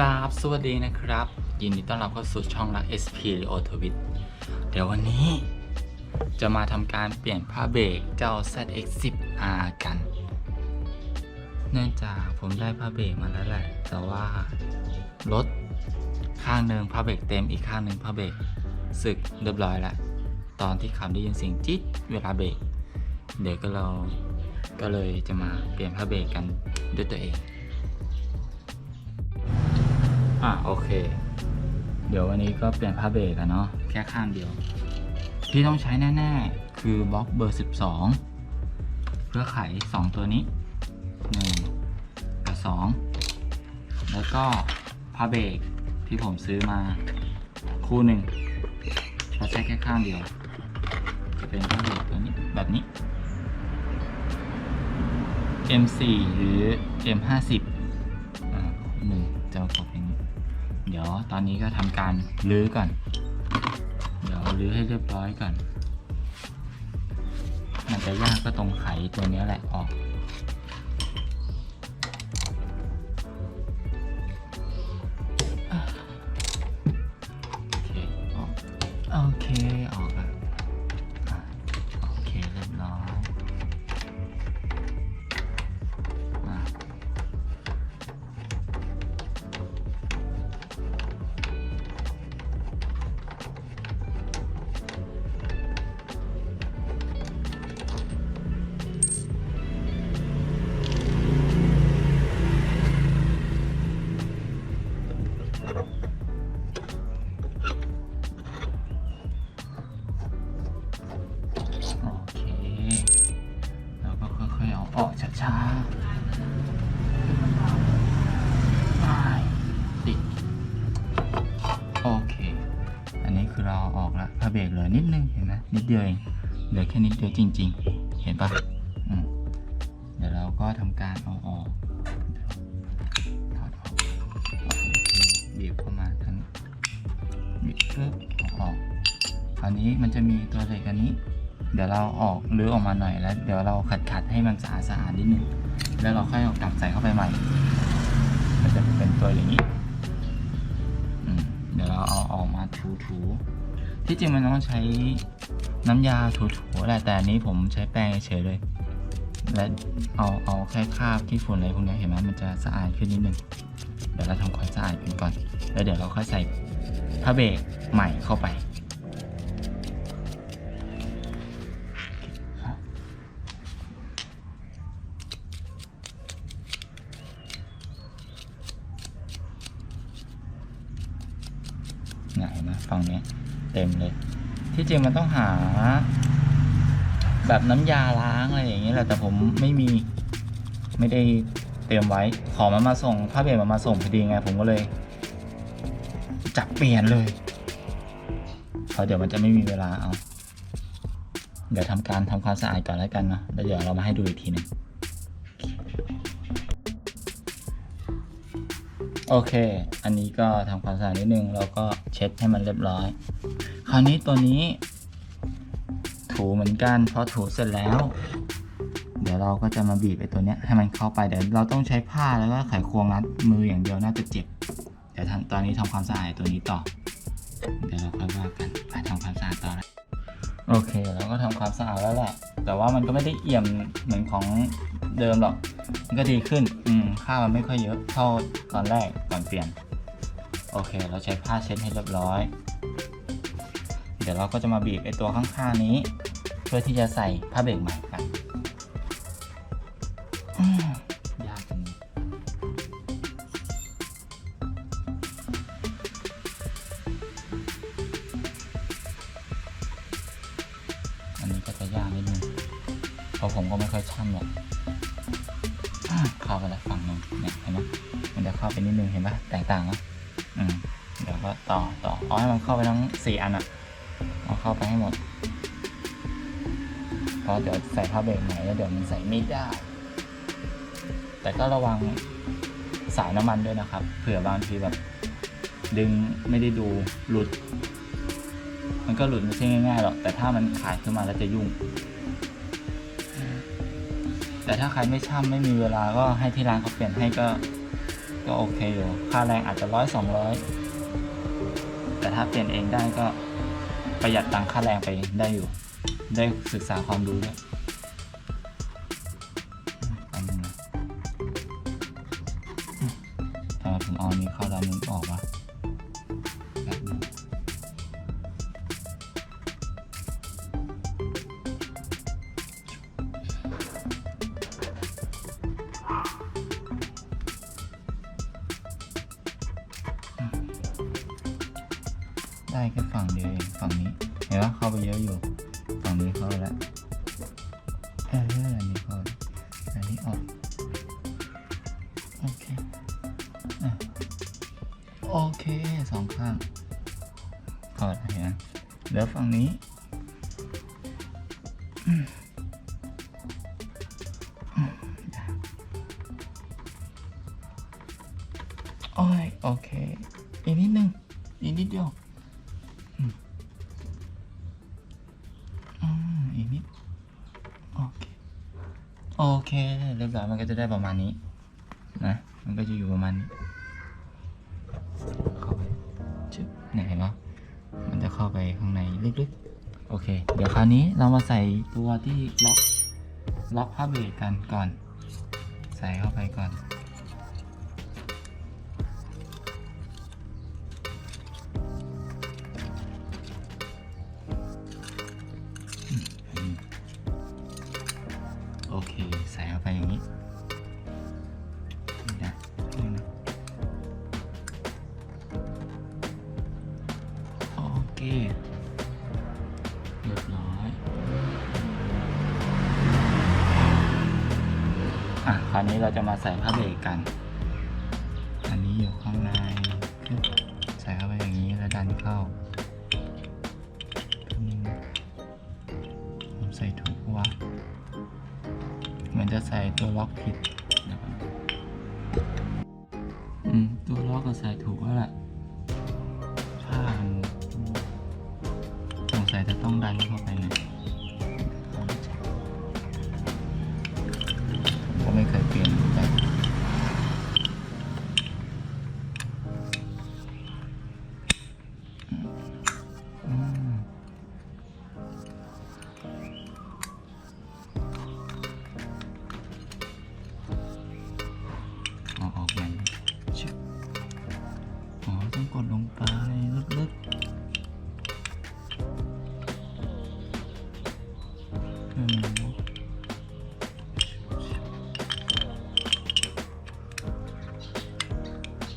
ครับ สวัสดีนะครับ ยินดีต้อนรับเข้าสู่ช่องรัก SP หรือ Auto w i t เดี๋ยววันนี้ จะมาทำการเปลี่ยนผ้าเบรกเจ้า ZX10R กัน เนื่องจากผมได้ผ้าเบรกมาแล้วแหละ แต่ว่ารถข้างหนึ่งผ้าเบรกเต็มอีกข้างหนึ่งผ้าเบรกสึกเรียบร้อยแล้วตอนที่ขับได้ยินเสียงจิ๊ดเวลาเบรกเดี๋ยวก็เราก็เลยจะมาเปลี่ยนผ้าเบรกกันด้วยตัวเอง อะโอเค เดี๋ยววันนี้ก็เปลี่ยนผ้าเบรกกันเนาะแค่ข้างเดียว ที่ต้องใช้แน่ๆ คือบล็อกเบอร์ 12 เพื่อไข 2 ตัวนี้ 1 กับ 2 แล้วก็ผ้าเบรกที่ผมซื้อมาคู่หนึ่งเราใช้แค่ข้างเดียว จะเป็นผ้าเบรกตัวนี้แบบนี้ M4 หรือ M50 อ่าหนึ่งจะประกอบอย่างนี้เดี๋ยวตอนนี้ก็ทำการลื้อก่อน เดี๋ยวลื้อให้เรียบร้อยก่อน มันจะยากก็ตรงไขตัวนี้แหละออกโอเค ออกโอเคออกแล้ว อยๆเอาออกช้าๆไปติด โอเค อันนี้คือเราเอาออกละผ้าเบรกเหลือนิดนึงเห็นไหมนิดเดียวเอง เหลือแค่นิดเดียวจริง ๆ เห็นปะอืมเดี๋ยวเราก็ทำการเอาออกถอดออกโอเคบีบเข้ามาทั้งบีบปึ๊บเอาออกคราวนี้มันจะมีตัวเหล็กอันนี้ เดี๋ยวเราออกรื้อออกมาหน่อยแล้ว เดี๋ยวเราขัดขัดให้มันสะอาดสะอาดนิดนึงแล้วเราค่อยเอากลับใส่เข้าไปใหม่ มันจะเป็นตัวอย่างนี้เดี๋ยวเราเอาออกมาถูถูๆที่จริงมันต้องใช้น้ำยาถูถูๆแหละแต่อันนี้ผมใช้แป้งเฉยเลย และเอาเอาแค่คราบที่ฝุ่นอะไรพวกนี้เห็นไหมมันจะสะอาดขึ้นนิดนึงเดี๋ยวเราทำความสะอาดกันก่อน แล้วเดี๋ยวเราค่อยใส่ผ้าเบรกใหม่เข้าไป นี่ยเห็นไหมฝั่งนี้เต็มเลย ที่จริงมันต้องหา แบบน้ำยาล้างอะไรอย่างเงี้ยแหละแต่ผมไม่มีไม่ได้เตรียมไว้ ขอมันมาส่งผ้าเบรมันมาส่งพอดีไง ผมก็เลย จับเปลี่ยนเลยเพราะเดี๋ยวมันจะไม่มีเวลาเอา เดี๋ยวทำการทำความสะอาดก่อนแล้วกันเนาะแล้วเดี๋ยวเรามาให้ดูอีกทีหนึง โอเค อันนี้ก็ทำความสะอาดนิดนึงแล้วก็เช็ดให้มันเรียบร้อย คราวนี้ตัวนี้ ถูเหมือนกันพอถูเสร็จแล้ว เดี๋ยวเราก็จะมาบีบไอ้ตัวเนี้ยให้มันเข้าไปเดี๋ยวเราต้องใช้ผ้าแล้วก็ไขควงรัดมืออย่างเดียวน่าจะเจ็บเดี๋ยวตอนนี้ทำความสะอาดตัวนี้ต่อ เดี๋ยวเราค่อยว่ากันไปทำความสะอาดต่อนะ โอเคเราก็ทำความสะอาดแล้วแหละ แต่ว่ามันก็ไม่ได้เอี่ยมเหมือนของเดิมหรอก มันก็ดีขึ้น อืมค่ามันไม่ค่อยเยอะเท่าตอนแรกก่อนเปลี่ยน โอเค เราใช้ผ้าเช็ดให้เรียบร้อย เดี๋ยวเราก็จะมาบีบไอตัวข้างๆนี้ เพื่อที่จะใส่ผ้าเบรกใหม่กัน ราะผมก็ไม่ค่อยช่ำหรอกอ่าเข้าไปแล้วฝั่งหนึ่งเนี่ยเห็นไหมมันจะเข้าไปนิดนึงเห็นปะแตกต่างนะอืมเดี๋ยวก็ต่อต่อเอาให้มันเข้าไปทั้งสี่อันอะเอาเข้าไปให้หมดเพราะเดี๋ยวใส่ผ้าเบรกใหม่แล้วเดี๋ยวมันใส่ไม่ได้ แต่ก็ระวังสายน้ำมันด้วยนะครับ เผื่อบางทีแบบ ดึงไม่ได้ดูหลุด มันก็หลุดไม่ใช่ง่ายๆหรอก แต่ถ้ามันขาดขึ้นมาแล้วจะยุ่ง แต่ถ้าใครไม่ช่ำไม่มีเวลาก็ให้ที่ร้านเขาเปลี่ยนให้ก็ ก็โอเคอยู่ ค่าแรงอาจจะร้อยสองร้อยแต่ถ้าเปลี่ยนเองได้ก็ประหยัดตังค่าแรงไปได้อยู่ ได้ศึกษาความรู้ด้วย แค่ฝั่งเดียวเองฝั่งนี้ เห็นว่าเข้าไปเยอะอยู่ ฝั่งนี้เข้าไปแล้วเอออันนี้เข้าอันนี้ออก โอเคอโอเคสองข้างเข้าแล้วเห็นไหมเหลือฝั่งนี้โอ้ยโอเค อีกนิดนึง อีกนิดเดียว ร้อยมันก็จะได้ประมาณนี้นะมันก็จะอยู่ประมาณนี้เข้าไปชึบเนี่ยเห็นปะมันจะเข้าไปข้างในลึกๆ โอเค เดี๋ยวคราวนี้เรามาใส่ตัวที่ล็อกล็อกผ้าเบรกกันก่อน ใส่เข้าไปก่อนโอเค คราวนี้เราจะมาใส่ผ้าเบรกกัน อันนี้อยู่ข้างในใส่เข้าไปอย่างนี้แล้วดันเข้าผมใส่ถูกวะเหมือนจะใส่ตัวล็อกผิดนะครับอืมตัวล็อกก็ใส่ถูกแล้วแหละ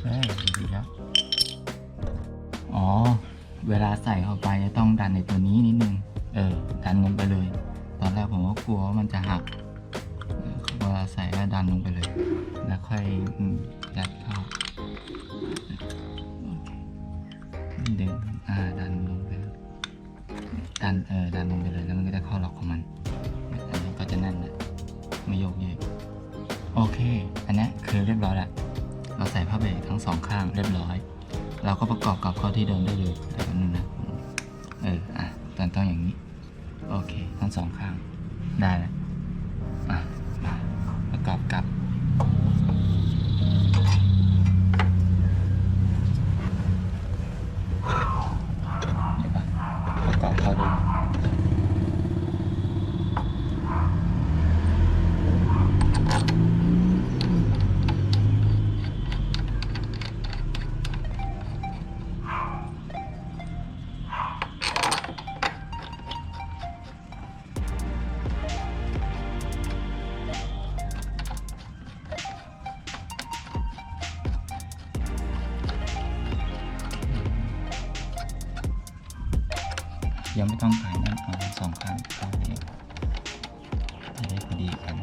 ใช่ดีแล้วอ๋อ เวลาใส่เข้าไปจะต้องดันในตัวนี้นิดนึง เออ ดันลงไปเลย ตอนแรกผมก็กลัวว่ามันจะหัก เวลาใส่ก็ดันลงไปเลย แล้วค่อยยัดเข้าเดึงอ่า ดันลงไปดัน เออ ดันลงไปเลย แล้วมันก็จะเข้าล็อกของมันอันนี้ก็จะแน่นแหละไม่โยกเยกโอเค อันนี้คือเรียบร้อยแล้ว เราใส่ผ้าเบรกทั้งสองข้างเรียบร้อย เราก็ประกอบกับเข้าที่เดิมได้เลยแต่กันนึงนะเอออะตอนต้องอย่างนี้ โอเค ทั้งสองข้างได้แล้ว ยังไม่ต้องขายนั่นเอาสองข้างเข้าเดียวจะได้พอดีกัน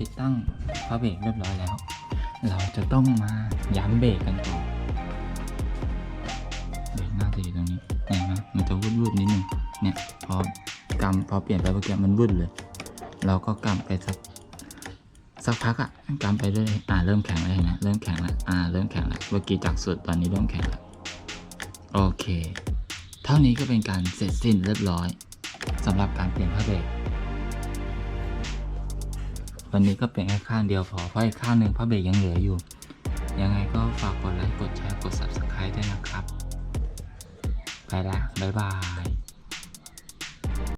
ติดตั้งพาเบรกเรียบร้อยแล้ว เราจะต้องมาย้ำเบรกกันก่อนเบรกน่าจะอยู่ตรงนี้เห็นไหมมันจะวุดวุดนิดนึงเนี่ยพอกำพอเปลี่ยนไปเมื่อกี้มันวุดเลย เราก็กำไปสักสักพักอะกำไปเรื่อยอ่าเริ่มแข็งแล้วเห็นไหมเริ่มแข็งแล้วอ่าเริ่มแข็งแล้วเมื่อกี้จากสุดตอนนี้เริ่มแข็งแล้วโอเค เท่านี้ก็เป็นการเสร็จสิ้นเรียบร้อยสำหรับการเปลี่ยนผ้าเบรก วันนี้ก็เปลี่ยนแค่ข้างเดียวพอเพราะอีกข้างหนึ่งพระเบรกยังเหลืออยู่ ยังไงก็ฝากกดไลค์กดแชร์กด subscribe ด้วยนะครับ ไปละบ๊ายบาย